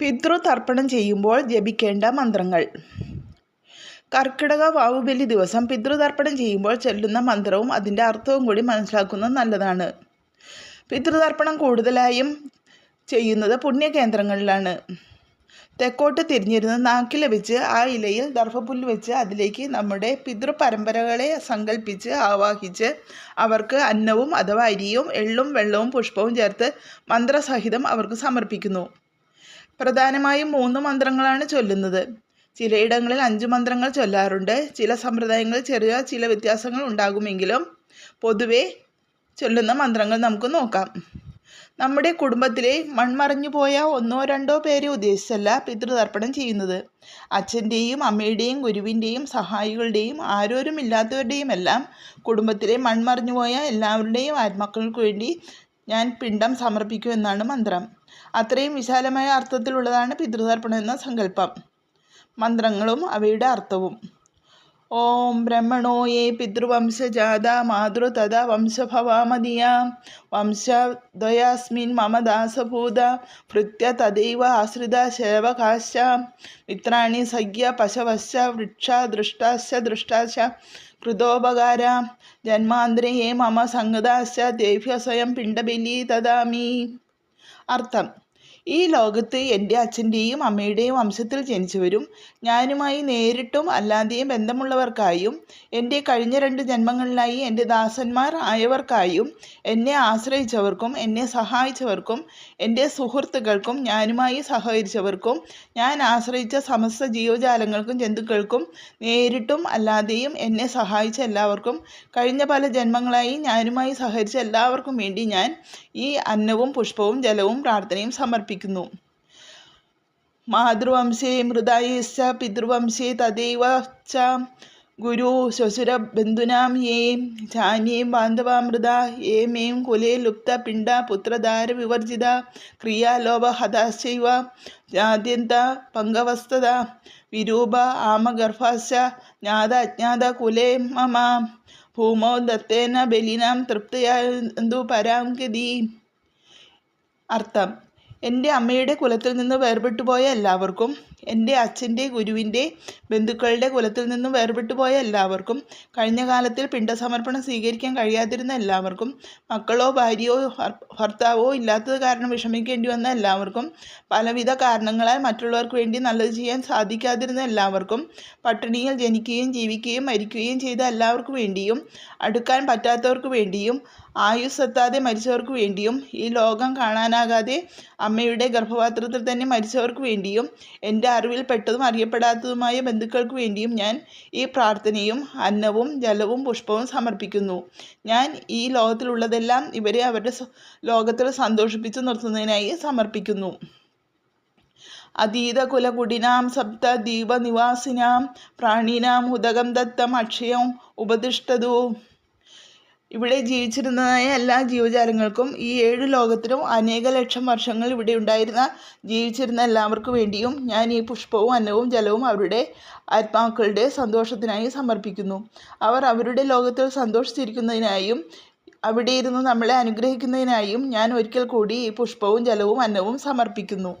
പിതൃതർപ്പണം ചെയ്യുമ്പോൾ ജപിക്കേണ്ട മന്ത്രങ്ങൾ. കർക്കിടക വാവുബലി ദിവസം പിതൃതർപ്പണം ചെയ്യുമ്പോൾ ചൊല്ലുന്ന മന്ത്രവും അതിന്റെ അർത്ഥവും കൂടി മനസ്സിലാക്കുന്നത് നല്ലതാണ്. പിതൃതർപ്പണം കൂടുതലായും ചെയ്യുന്നത് പുണ്യകേന്ദ്രങ്ങളിലാണ്. തെക്കോട്ട് തിരിഞ്ഞിരുന്ന് നാക്കിൽ വെച്ച് ആ ഇലയിൽ ദർഭപുല്ല് വെച്ച് അതിലേക്ക് നമ്മുടെ പിതൃപരമ്പരകളെ സങ്കല്പിച്ച് ആവാഹിച്ച് അവർക്ക് അന്നവും അഥവാ അരിയും എള്ളും വെള്ളവും പുഷ്പവും ചേർത്ത് മന്ത്രസഹിതം അവർക്ക് സമർപ്പിക്കുന്നു. പ്രധാനമായും മൂന്ന് മന്ത്രങ്ങളാണ് ചൊല്ലുന്നത്. ചിലയിടങ്ങളിൽ അഞ്ച് മന്ത്രങ്ങൾ ചൊല്ലാറുണ്ട്. ചില സമ്പ്രദായങ്ങളിൽ ചെറിയ ചില വ്യത്യാസങ്ങൾ ഉണ്ടാകുമെങ്കിലും പൊതുവെ ചൊല്ലുന്ന മന്ത്രങ്ങൾ നമുക്ക് നോക്കാം. നമ്മുടെ കുടുംബത്തിലെ മൺമറഞ്ഞു പോയ ഒന്നോ രണ്ടോ പേരെ ഉദ്ദേശിച്ചല്ല പിതൃതർപ്പണം ചെയ്യുന്നത്. അച്ഛന്റെയും അമ്മയുടെയും ഗുരുവിന്റെയും സഹായികളുടെയും ആരോരുമില്ലാത്തവരുടെയും എല്ലാം കുടുംബത്തിലെ മൺമറഞ്ഞു പോയ എല്ലാവരുടെയും ആത്മാക്കൾക്ക് വേണ്ടി ഞാൻ പിണ്ടം സമർപ്പിക്കുമെന്നാണ് മന്ത്രം. അത്രയും വിശാലമായ അർത്ഥത്തിലുള്ളതാണ് പിതൃതർപ്പണം എന്ന സങ്കല്പം. മന്ത്രങ്ങളും അവയുടെ അർത്ഥവും. ഓം ബ്രഹ്മണോ യേ പിതൃവംശജാത മാതൃതഥ വംശഭവാമതിയ വംശദ്വയസ്മിൻ മമ ദാസഭൂത. ഭൃത്യ തദൈവ ആശ്രിത സേവകാശ്ച മിത്രാണി സഖ്യ പശവശ വൃക്ഷ ദൃഷ്ടാശ ദൃഷ്ടാശ കൃതോപകാര. ജന്മാന്തരേ മമ സംഗതാശ ദേഭ്യ സ്വയം പിണ്ടബലി തദാമി അർത്ഥം. ഈ ലോകത്ത് എന്റെ അച്ഛന്റെയും അമ്മയുടെയും വംശത്തിൽ ജനിച്ചവരും ഞാനുമായി നേരിട്ടും അല്ലാതെയും ബന്ധമുള്ളവർക്കായും എന്റെ കഴിഞ്ഞ രണ്ട് ജന്മങ്ങളിലായി എന്റെ ദാസന്മാർ ആയവർക്കായും എന്നെ ആശ്രയിച്ചവർക്കും എന്നെ സഹായിച്ചവർക്കും എന്റെ സുഹൃത്തുക്കൾക്കും ഞാനുമായി സഹകരിച്ചവർക്കും ഞാൻ ആശ്രയിച്ച സമസ്ത ജീവജാലങ്ങൾക്കും ജന്തുക്കൾക്കും നേരിട്ടും അല്ലാതെയും എന്നെ സഹായിച്ച എല്ലാവർക്കും കഴിഞ്ഞ പല ജന്മങ്ങളായി ഞാനുമായി സഹകരിച്ച എല്ലാവർക്കും വേണ്ടി ഞാൻ ഈ അന്നവും പുഷ്പവും ജലവും പ്രാർത്ഥനയും സമർപ്പിക്കുന്നു മാതൃവംശേ മൃതായേശ്ച പിതൃവംശേ തദൈവ ച ഗുരു ശ്വശുര ബന്ധുനാം യേ ജാന്യേ ബാന്ധവാമൃത യേ മേം കുലേ ലുപ്ത പിണ്ട പുത്രധാര വിവർജിത ക്രിയാലോപഹതാശ്ചൈവ ജാത്യന്ത പങ്കവസ്തത വിരൂപ ആമഗർഭാശ ജ്ഞാത അജ്ഞാത കുലേ മമ ഭൂമോ ദത്തേന ബലിനാം തൃപ്തയാന്തു പരാം ഗതി അർത്ഥം എന്റെ അമ്മയുടെ കുലത്തിൽ നിന്ന് വേർപെട്ടു പോയ എല്ലാവർക്കും എന്റെ അച്ഛന്റെ ഗുരുവിന്റെ ബന്ധുക്കളുടെ കുലത്തിൽ നിന്ന് വേർപെട്ടു പോയ എല്ലാവർക്കും കഴിഞ്ഞ കാലത്തിൽ പിണ്ടസമർപ്പണം സ്വീകരിക്കാൻ കഴിയാതിരുന്ന എല്ലാവർക്കും മക്കളോ ഭാര്യയോ ഭർത്താവോ ഇല്ലാത്തത് കാരണം വിഷമിക്കേണ്ടി വന്ന എല്ലാവർക്കും പലവിധ കാരണങ്ങളാൽ മറ്റുള്ളവർക്ക് വേണ്ടി നല്ലത് ചെയ്യാൻ സാധിക്കാതിരുന്ന എല്ലാവർക്കും പട്ടിണിയിൽ ജനിക്കുകയും ജീവിക്കുകയും മരിക്കുകയും ചെയ്ത എല്ലാവർക്കും വേണ്ടിയും അടുക്കാൻ പറ്റാത്തവർക്ക് വേണ്ടിയും ആയുസ് എത്താതെ മരിച്ചവർക്ക് വേണ്ടിയും ഈ ലോകം കാണാനാകാതെ അമ്മയുടെ ഗർഭപാത്രത്തിൽ തന്നെ മരിച്ചവർക്ക് വേണ്ടിയും എന്റെ അറിവിൽപ്പെട്ടതും അറിയപ്പെടാത്തതുമായ ബന്ധുക്കൾക്ക് വേണ്ടിയും ഞാൻ ഈ പ്രാർത്ഥനയും അന്നവും ജലവും പുഷ്പവും സമർപ്പിക്കുന്നു. ഞാൻ ഈ ലോകത്തിലുള്ളതെല്ലാം ഇവരെ അവരുടെ ലോകത്തിൽ സന്തോഷിപ്പിച്ചു നിർത്തുന്നതിനായി സമർപ്പിക്കുന്നു. അതീത കുലകുടിനാം സപ്ത ദീപനിവാസിനാം പ്രാണിനാം ഉദകം ദത്തം അക്ഷയം ഉപദിഷ്ടതു ഇവിടെ ജീവിച്ചിരുന്നതായ എല്ലാ ജീവജാലങ്ങൾക്കും ഈ ഏഴ് ലോകത്തിലും അനേക ലക്ഷം വർഷങ്ങൾ ഇവിടെ ഉണ്ടായിരുന്ന ജീവിച്ചിരുന്ന എല്ലാവർക്കും വേണ്ടിയും ഞാൻ ഈ പുഷ്പവും അന്നവും ജലവും അവരുടെ ആത്മാക്കളുടെ സന്തോഷത്തിനായി സമർപ്പിക്കുന്നു. അവർ അവരുടെ ലോകത്തിൽ സന്തോഷിച്ചിരിക്കുന്നതിനായും അവിടെ ഇരുന്ന് നമ്മളെ അനുഗ്രഹിക്കുന്നതിനായും ഞാൻ ഒരിക്കൽ കൂടി ഈ പുഷ്പവും ജലവും അന്നവും സമർപ്പിക്കുന്നു.